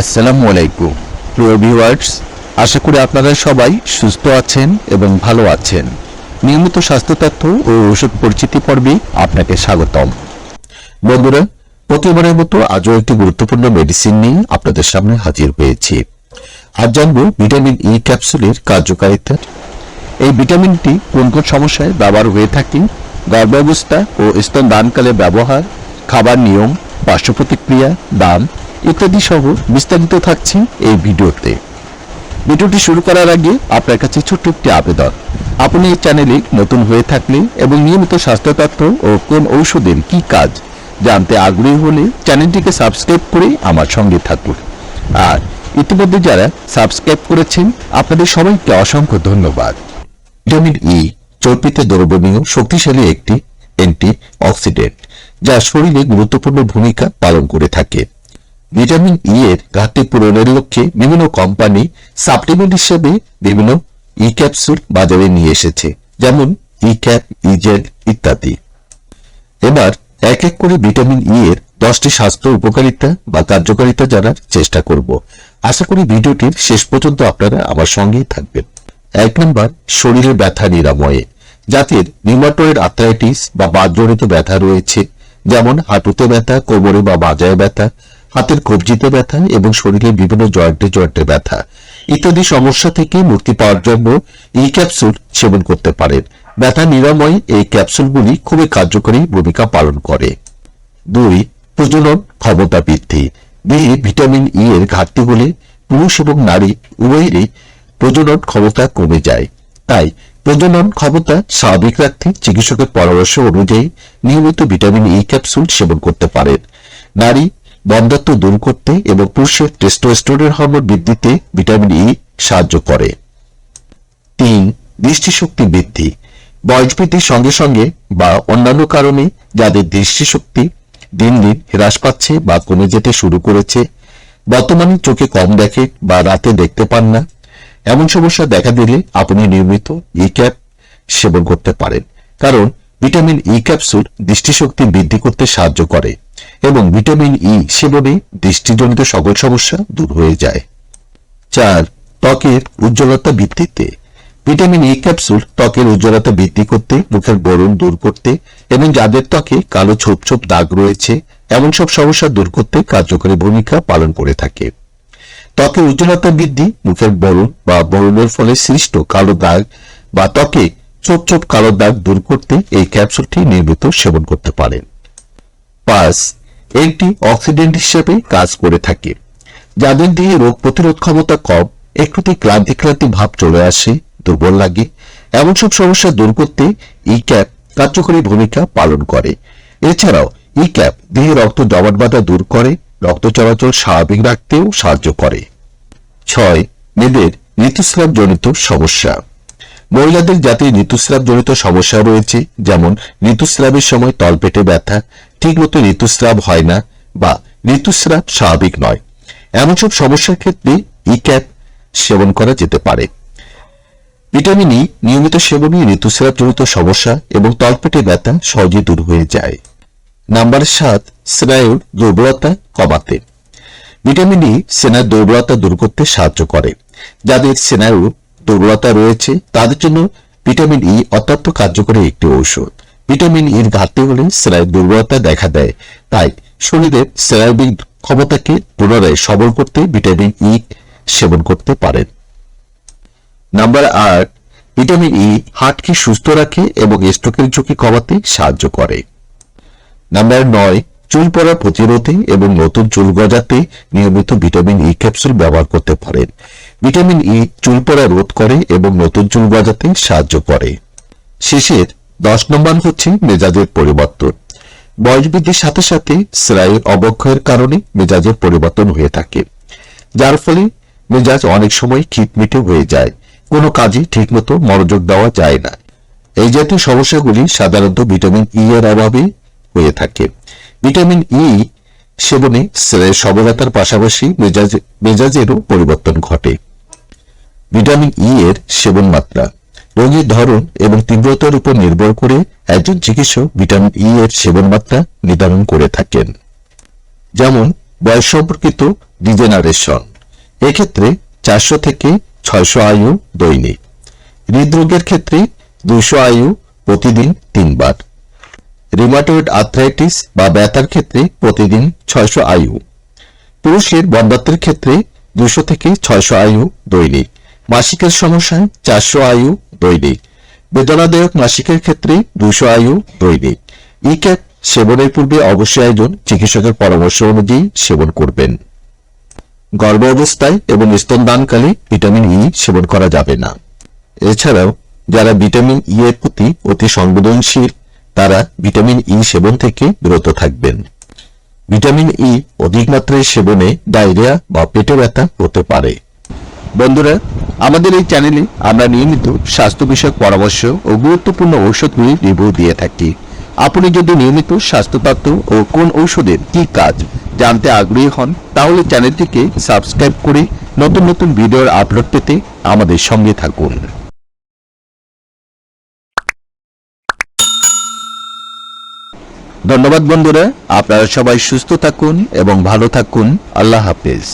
আসসালামু আলাইকুম। প্রিয় ভিউয়ার্স, আশা করি আপনারা সবাই সুস্থ আছেন এবং ভালো আছেন। নিয়মিত স্বাস্থ্য তথ্য ও ওষুধ পরিচিতি পর্বে আপনাকে স্বাগতম। বন্ধুরা, প্রতিবারের মতো আজও একটি গুরুত্বপূর্ণ মেডিসিন নিয়ে আপনাদের সামনে হাজির হয়েছি। আজ জানব ভিটামিন ই ক্যাপসুলের কার্যকারিতা। এই ভিটামিনটি কোন কোন সমস্যায় ব্যবহার হয়ে থাকে, গর্ভাবস্থা ও স্তন দানকালে ব্যবহার, খাবার নিয়ম পার্শ্ব প্রতিক্রিয়া দাম ইত্যাদি সহ বিস্তারিত থাকছে এই ভিডিওতে। ভিডিওটি শুরু করার আগে আপনার কাছে ছোট্ট একটি আবেদন। আপনি এই চ্যানেলে নতুন হয়ে থাকলে এবং নিয়মিত স্বাস্থ্য তথ্য ও কোন ঔষধের কি কাজ জানতে আগ্রহী হলে চ্যানেলটিকে সাবস্ক্রাইব করে আমার সঙ্গে থাকুন। আর ইতিমধ্যে যারা সাবস্ক্রাইব করেছেন, আপনাদের সবাইকে অসংখ্য ধন্যবাদ। ভিটামিন ই চর্বিতে দ্রবণীয়, শক্তিশালী একটি অ্যান্টি অক্সিডেন্ট যা শরীরে গুরুত্বপূর্ণ ভূমিকা পালন করে থাকে। ভিটামিন ই এর ঘাটতি পূরণের লক্ষ্যে বিভিন্ন কোম্পানি সাপ্লিমেন্ট হিসেবে বিভিন্ন ই ক্যাপসুল বাজারে নিয়ে এসেছে, যেমন ই ক্যাপ ইজেল ইত্যাদি। এবার এক এক করে ভিটামিন ই এর দশটি স্বাস্থ্য উপকারিতা বা কার্যকারিতা জানার চেষ্টা করব। আশা করি ভিডিওটির শেষ পর্যন্ত আপনারা আমার সঙ্গেই থাকবেন। এক নম্বর শরীরের ব্যথা নিরাময়ে। যাদের নিউমাটয়েড আর্থ্রাইটিস বা বাতজনিত ব্যথা রয়েছে, যেমন হাঁটুতে ব্যথা, কোমরে বা বাজায় ব্যথা হাতের কবজিতে ব্যথা এবং শরীরের বিভিন্ন জয়েন্টে জয়েন্টে ব্যথা ইত্যাদি সমস্যা থেকে মুক্তি পাওয়ার জন্য এই ক্যাপসুল সেবন করতে পারেন। ব্যথা নিরাময় এই ক্যাপসুলগুলি খুবই কার্যকরী ভূমিকা পালন করে। দুই, প্রজনন ক্ষমতা বৃদ্ধি। দেহে ভিটামিন ই এর ঘাটতি হলে পুরুষ এবং নারী উভয়েরই প্রজনন ক্ষমতা কমে যায়। তাই প্রজনন ক্ষমতা স্বাভাবিক রাখতে চিকিৎসকের পরামর্শ অনুযায়ী নিয়মিত ভিটামিন ই ক্যাপসুল সেবন করতে পারেন। নারী বন্ধাত্ব দূর করতে এবং পুরুষের টেস্টোস্টেরন হরমোন বৃদ্ধিতে ভিটামিন ই সাহায্য করে। তিন, দৃষ্টিশক্তি বৃদ্ধি। বয়স বৃদ্ধির সঙ্গে সঙ্গে বা অন্যান্য কারণে যাদের দৃষ্টিশক্তি দিন দিন হ্রাস পাচ্ছে বা কমে যেতে শুরু করেছে, বর্তমানে চোখে কম দেখে বা রাতে দেখতে পান না, এমন সমস্যা দেখা দিলে আপনি নিয়মিত ই ক্যাপ সেবন করতে পারেন। কারণ ভিটামিন ই ক্যাপসুল দৃষ্টিশক্তি বৃদ্ধি করতে সাহায্য করে। এবং ভিটামিন ই সেবনে দৃষ্টিজনিত সকল সমস্যা দূর হয়ে যায়। চার, ত্বকের উজ্জ্বলতা বৃদ্ধিতে। ভিটামিন ই ক্যাপসুল ত্বকের উজ্জ্বলতা বৃদ্ধি করতে, মুখের বরণ দূর করতে এবং যাদের ত্বকে কালো ছোপ ছোপ দাগ রয়েছে, এমন সব সমস্যা দূর করতে কার্যকরী ভূমিকা পালন করে থাকে। ত্বকের উজ্জ্বলতা বৃদ্ধি, মুখের বরণ বা বরণের ফলে সৃষ্ট কালো দাগ বা ত্বকে ছোপ ছোপ কালো দাগ দূর করতে এই ক্যাপসুলটি নিয়মিত সেবন করতে পারেন। পাঁচ অ্যান্টি অক্সিডেন্ট হিসেবে কাজ করে থাকে। যাদের দেহে রোগ প্রতিরোধ ক্ষমতা কম, একটুতে ক্লান্তি ক্লান্তি ভাব চলে আসে, দুর্বল লাগে। এমন সব সমস্যা দূর করতে ই ক্যাপ কার্যকরী ভূমিকা পালন করে। এছাড়াও ই ক্যাপ দেহে রক্ত জমাট বাঁধা দূর করে, রক্ত চলাচল স্বাভাবিক রাখতেও সাহায্য করে। ছয়, মেয়েদের ঋতুস্রাব জনিত সমস্যা। মহিলাদের যাতে ঋতুস্রাব জনিত সমস্যা রয়েছে, যেমন ঋতুস্রাবের সময় তলপেটে ব্যথা ঠিকমতো ঋতুস্রাব হয় না বা ঋতুস্রাব স্বাভাবিক নয়। এমন সব সমস্যার ক্ষেত্রে ই ক্যাপ সেবন করা যেতে পারে। ভিটামিন ই নিয়মিত সেবনে ঋতুস্রাব জনিত সমস্যা এবং তলপেটে ব্যথা সহজে দূর হয়ে যায়। নাম্বার সাত, স্নায়ুর দুর্বলতা কমাতে। ভিটামিন ই সেনার দুর্বলতা দূর করতে সাহায্য করে। যাদের স্নায়ু দুর্বলতা রয়েছে, তাদের জন্য ভিটামিন ই অত্যন্ত কার্যকরী একটি ঔষধ। ভিটামিন ইর ঘাটতি হলে স্নায়ুর দুর্বলতা দেখা দেয়। তাই শরীরের স্নায়বিক ক্ষমতাকে পুনরায় সবল করতে ভিটামিন ই সেবন করতে পারেন। নাম্বার আট, ভিটামিন ই হার্টকে সুস্থ রাখে এবং স্ট্রোকের ঝুঁকি কমাতে সাহায্য করে। নাম্বার নয়, চুল পড়া প্রতিরোধে এবং নতুন চুল গজাতে নিয়মিত ভিটামিন ই ক্যাপসুল ব্যবহার করতে পারেন। ভিটামিন ই চুল পড়া রোধ করে এবং নতুন চুল গজাতে সাহায্য করে। শেষের দশ নম্বর হচ্ছে মেজাজের পরিবর্তন। বয়স বৃদ্ধির সাথে সাথে স্নায়ুর অবক্ষয়ের কারণে মেজাজের পরিবর্তন হয়ে থাকে। যার ফলে মেজাজ অনেক সময় খিটমিটে হয়ে যায়। কোনো কাজে ঠিকমতো মনোযোগ দেওয়া যায় না। এই জাতীয় সমস্যাগুলি সাধারণত ভিটামিন ই এর অভাবে হয়ে থাকে। ভিটামিন ই সেবনে স্নায়ুর সবলতার পাশাপাশি মেজাজ, মেজাজেরও পরিবর্তন ঘটে। ভিটামিন ই এর সেবন মাত্রা রোগীর ধরন এবং তীব্রতার উপর নির্ভর করে একজন চিকিৎসক ভিটামিন ই এর সেবন মাত্রা নির্ধারণ করে থাকেন। যেমন, বয়স সম্পর্কিত ডিজেনারেশন। এক্ষেত্রে চারশো থেকে ছয়শো আয়ু দৈনিক। হৃদরোগের ক্ষেত্রে দুশো আয়ু প্রতিদিন তিনবার। রিমাটয়েড আর্থ্রাইটিস বা ব্যথার ক্ষেত্রে প্রতিদিন ছয়শো আয়ু। পুরুষের বন্ধাত্বের ক্ষেত্রে দুশো থেকে ছয়শো আয়ু দৈনিক। মাসিকের সমস্যায় চারশো আয়ু দৈনিক। বেদনাদায়ক মাসিকের ক্ষেত্রে দুশো আয়ু দৈনিক। ই ক্যাপ সেবনের পূর্বে অবশ্যই একজন চিকিৎসকের পরামর্শ অনুযায়ী সেবন করবেন। গর্ভ অবস্থায় এবং স্তনদানকালে ভিটামিন ই সেবন করা যাবে না। এছাড়াও, যারা ভিটামিন ই এর প্রতি অতি সংবেদনশীল, তারা ভিটামিন ই সেবন থেকে বিরত থাকবেন। ভিটামিন ই অধিক মাত্রায় সেবনে ডায়রিয়া বা পেটে ব্যথা হতে পারে। বন্ধুরা, আমাদের এই চ্যানেলে আমরা নিয়মিত স্বাস্থ্য বিষয়ক পরামর্শ ও গুরুত্বপূর্ণ ঔষধগুলি রিভিউ দিয়ে থাকি। আপনি যদি নিয়মিত স্বাস্থ্য তত্ত্ব ও কোন ঔষধের কি কাজ জানতে আগ্রহী হন, তাহলে চ্যানেলটিকে সাবস্ক্রাইব করে নতুন নতুন ভিডিওর আপলোড পেতে আমাদের সঙ্গে থাকুন। ধন্যবাদ বন্ধুরা, আপনারা সবাই সুস্থ থাকুন এবং ভালো থাকুন। আল্লাহ হাফেজ।